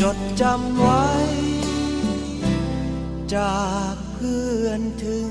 จดจำไว้ จากเพื่อนถึง